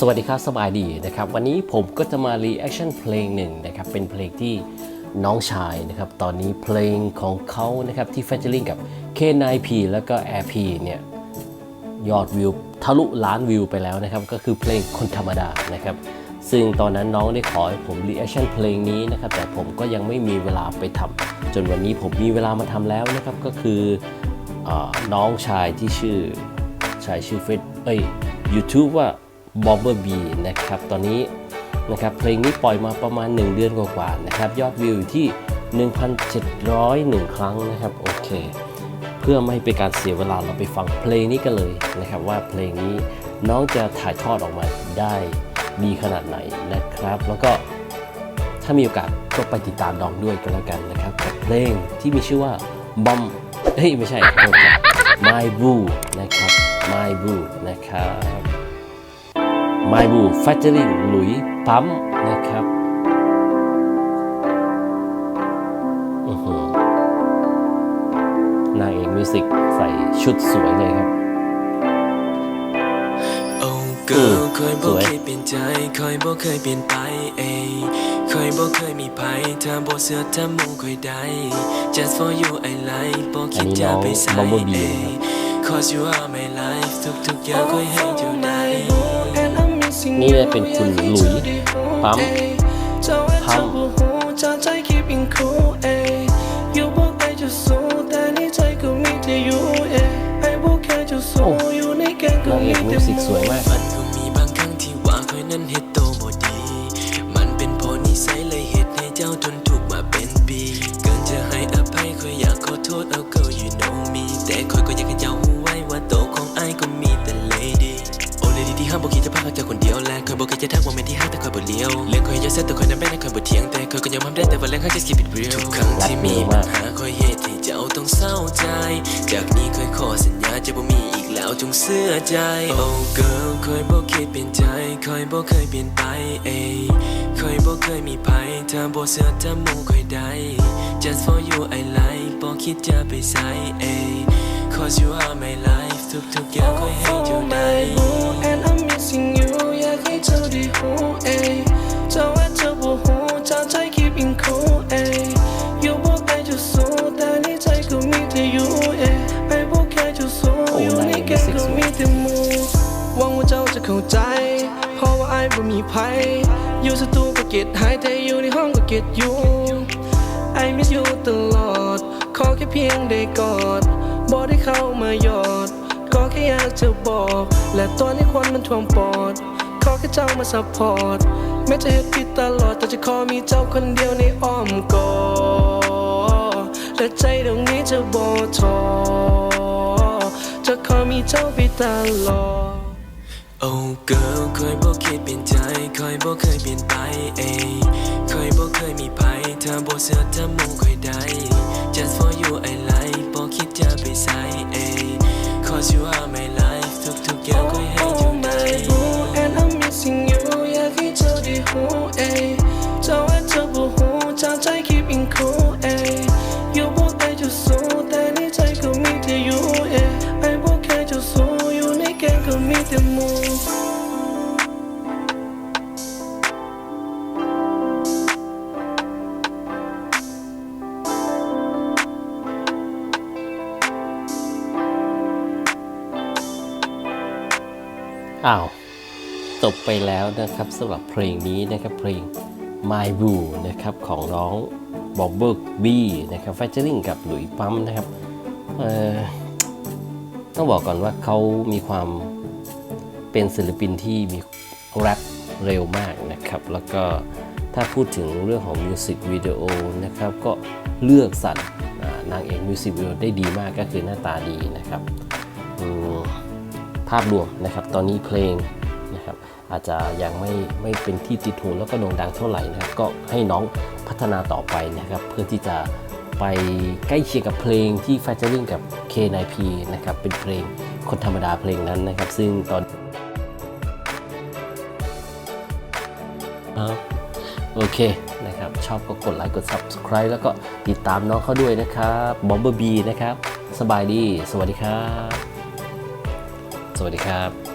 สวัสดีครับสบายดีนะครับวันนี้ผมก็จะมารีแอคชั่นเพลงหนึ่งนะครับเป็นเพลงที่น้องชายนะครับตอนนี้เพลงของเขานะครับที่แฟเจอริงกับ K9P แล้วก็ Air P เนี่ยยอดวิวทะลุล้านวิวไปแล้วนะครับก็คือเพลงคนธรรมดานะครับซึ่งตอนนั้นน้องได้ขอให้ผมรีแอคชั่นเพลงนี้นะครับแต่ผมก็ยังไม่มีเวลาไปทำจนวันนี้ผมมีเวลามาทำแล้วนะครับก็คืออน้องชายที่ชื่อชายชื่อเฟซเอ้ย YouTube ว่า Bobber B นะครับ ตอนนี้นะครับเพลงนี้ปล่อยมาประมาณ 1 เดือนกว่าๆนะครับ ยอดวิวอยู่ที่ 1,701 ครั้งนะครับ โอเค เพื่อไม่ให้เป็นการเสียเวลาเราไปฟังเพลงนี้กันเลยนะครับ ว่าเพลงนี้น้องจะถ่ายทอดออกมาได้ดีขนาดไหนนะครับ แล้วก็ถ้ามีโอกาสก็ไปติดตามน้องด้วยกันแล้วกันนะครับกับเพลงที่มีชื่อว่าบอมเฮ้ยไม่ใช่โทษครับ My Boo นะครับ My Boo นะครับ My Boo Featuring หลุยปั๊มนะครับอื้อหือนางเอกมิวสิกใส่ชุดสวยเลยครับโอ้เกิร์ลเคยบสอกวยเคยเปลี่ยนใจเคยบอกเคยเปลี่ยนไปเอยเคยบอกเคยมีภัยถ้าบอกเสือถ้าหมูเคยได้ just for you I like บอกคิดจะไปใส่อันนี้น้อง Bumblebee เอย cause you are my life ทุกๆอย่างเคยให้อยู่ในนี่เลยเป็นคุณหลุยปั๊มพัมจะใจคิดอิงคูเออยู่บอกไอจะสู้แต่ในใจก็มีแต่อยู่เอไอบอกแค่จะสู้อยู่ในแกงก็นางเอมีกมิแต่วสิกหสมูวยมากมันก็มีบางครั้งที่ว่าคอยนั้นเฮ็ดโตบ่ดีมันเป็นเพราะนิสัยเลยเหตุให้เจ้าทนทุกข์มาเป็นปีเกินจะให้อภัยคอยอยากขอโทษเอา girl you know me แต่คอยก็อยากให้เจ้า ยบ่เลี้ยวเรื่องคอยจะเซ็ตแต่คอยนั้นแม่นให้คอยบ่เถียงแต่คอยก็ยอมทำได้แต่ว่าเรื่องเขาจะ keep it real ทุกครั้งที่มีปัญหาคอยเหตุให้เจ้าต้องเศร้าใจ จากนี้คอยขอสัญญาจะบ่มีอีกแล้วจงเชื่อใจโอ้ girl คอยบอกคิดเปลี่ยนใจคอยบอกเคยเปลี่ยนไปเอยคอยบอกเคยมีภัยถ้าบ่เสือถ้าหมูคอยได้ just for you I like บอกคิดจะไปใส่เอย cause you are my life ทุกๆอย่างคอยให้อยู่ใน and เข้าใจ เพราะว่าไอ้บ่มีภัยอยู่สตูก็เก็ตหายแต่อยู่ในห้องก็เก็ตอยู่ I miss you ตลอด ขอแค่เพียงได้กอดบอกได้เข้ามายอด ก็แค่อยากจะบอก และตอนนี้ควันมันท่วมปอด ขอแค่เจ้ามาซัพพอร์ตแม้จะเฮ็ดผิดตลอดแต่จะขอมีเจ้าคนเดียวในอ้อมกอดและใจตรงนี้จะบ่ท้อจะขอมีเจ้าไปตลอด girl เคยบอกคิดเปลี่ยนใจเคยบอกเคยเปลี่ยนไปเอยเคยบอกเคยมีภัยถ้าบอกเสือถ้าหมูคอยได้ just for you I like บอกคิดจะไปใส่เอย cause you are my life ทุกๆอย่างคอยให้อยู่ใน and I'm missing you อยากให้เธอได้รู้เอ้ยจะว่าเธอบ่หูจะใจคิดอิงคูเอ้ยอยู่บอกไอจะสู้แต่ในใจก็มีแต่อยู่เอ้ยไอบอกแค่จะสู้อยู่ในแกงก็มีแต่หมู อ้าวจบไปแล้วนะครับสำหรับเพลงนี้นะครับเพลง My Boo นะครับของน้องบอบเบิร์กบีนะครับแฟเจอริงกับหลุยปั๊มนะครับต้องบอกก่อนว่าเขามีความเป็นศิลปินที่มีแรปเร็วมากนะครับ แล้วก็ถ้าพูดถึงเรื่องของมิวสิกวิดีโอนะครับก็เลือกสรรอ่านางเอกมิวสิกวิดีโอได้ดีมากก็คือหน้าตาดีนะครับ ภาพรวมนะครับ ตอนนี้เพลงนะครับอาจจะยังไม่ไม่เป็นที่ติดหูแล้วก็โด่งดังเท่าไหร่นะครับ ก็ให้น้องพัฒนาต่อไปนะครับ เพื่อที่จะไปใกล้เคียงกับเพลงที่แฟเจอริงกับ K9P นะครับ เป็นเพลงคนธรรมดาเพลงนั้นนะครับ ซึ่งตอนครับโอเคนะครับ ชอบก็กดไลค์กด Subscribe แล้วก็ติดตามน้องเขาด้วยนะครับบอมเบอร์บีนะครับ สบายดี สวัสดีครับ สวัสดีครับ